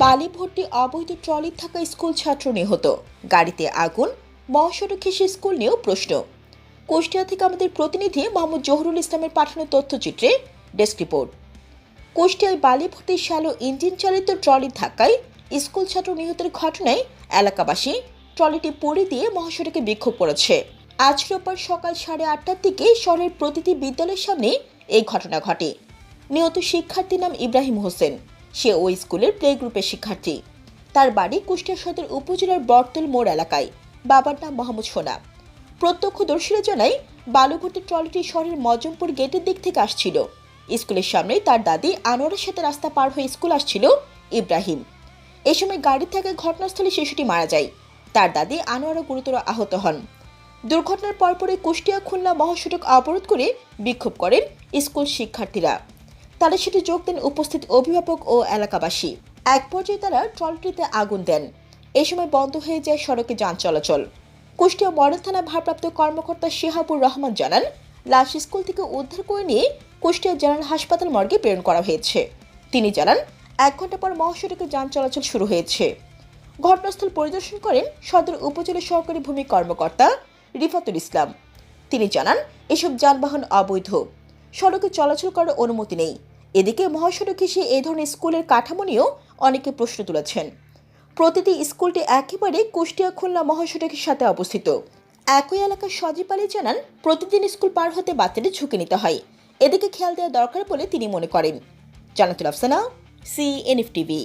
বালি ভর্তি অবৈধ ট্রলি থাকা স্কুল ছাত্র নিহত। গাড়িতে আগুন, মহাসড়ক ঘেঁষে স্কুল নিয়েও প্রশ্ন। কুষ্টিয়া থেকে আমাদের প্রতিনিধি মোহাম্মদ জহুরুল ইসলামের পাঠানো তথ্যচিত্রে ডেস্ক রিপোর্ট। কুষ্টিয়ায় বালি ভর্তি শ্যালো ইঞ্জিন চালিত ট্রলি ধাক্কায় স্কুল ছাত্র নিহতের ঘটনায় এলাকাবাসী ট্রলিটি পড়ে দিয়ে মহাসড়কে বিক্ষোভ করেছে। আজ রোববার সকাল সাড়ে আটটার দিকে শহরের প্রতিটি বিদ্যালয়ের সামনে এই ঘটনা ঘটে। নিহত শিক্ষার্থীর নাম ইব্রাহিম হোসেন। সে ওই স্কুলের প্লে গ্রুপের শিক্ষার্থী। তার বাড়ি কুষ্টিয়া সদর উপজেলার বর্তল মোড় এলাকায়। বাবার নাম মোহাম্মদ সোনা। প্রত্যক্ষদর্শীরা জানায় বালুভর্তি ট্রলিটি শহরের মজমপুর গেটের দিক থেকে আসছিল। স্কুলের সামনে তার দাদি আনোয়ারের সাথে রাস্তা পার হয়ে স্কুল আসছিল ইব্রাহিম। এ সময় গাড়ি থেকে ঘটনাস্থলে শিশুটি মারা যায়। তার দাদি আনোয়ারও গুরুতর আহত হন। দুর্ঘটনার পরপরই কুষ্টিয়া খুলনা মহাসড়ক অবরোধ করে বিক্ষোভ করেন স্কুল শিক্ষার্থীরা। তারা সেটি যোগ দেন উপস্থিত অভিভাবক ও এলাকাবাসী। এক পর্যায়ে তারা ট্রলটিতে আগুন দেন। এ সময় বন্ধ হয়ে যায় সড়কে যান চলাচল। কুষ্টিয়া মডেল থানা ভারপ্রাপ্ত কর্মকর্তা শিহাবুর রহমান জানান, লাশ স্কুল থেকে উদ্ধার করে নিয়ে কুষ্টিয়া জেনারেল হাসপাতাল মর্গে প্রেরণ করা হয়েছে। তিনি জানান, এক ঘণ্টা পর মহাসড়কে যান চলাচল শুরু হয়েছে। ঘটনাস্থল পরিদর্শন করেন সদর উপজেলা সহকারী ভূমি কর্মকর্তা রিফাতুল ইসলাম। তিনি জানান, এসব যানবাহন অবৈধ। সড়কে চলাচল করার অনুমতি নেই। এদিকে মহাসড়ক ঘেঁষে এই ধরনের স্কুলের কাঠামো নিয়েও অনেকে প্রশ্ন তুলেছেন। প্রতিটি স্কুলটি একেবারে কুষ্টিয়া, খুলনা মহাসড়কের সাথে অবস্থিত। একই এলাকার সজীব আলী জানান, প্রতিদিন স্কুল পার হতে বাচ্চাদের ঝুঁকি নিতে হয়। এদিকে খেয়াল দেওয়া দরকার বলে তিনি মনে করেন। Jannatul Afsana CNF TV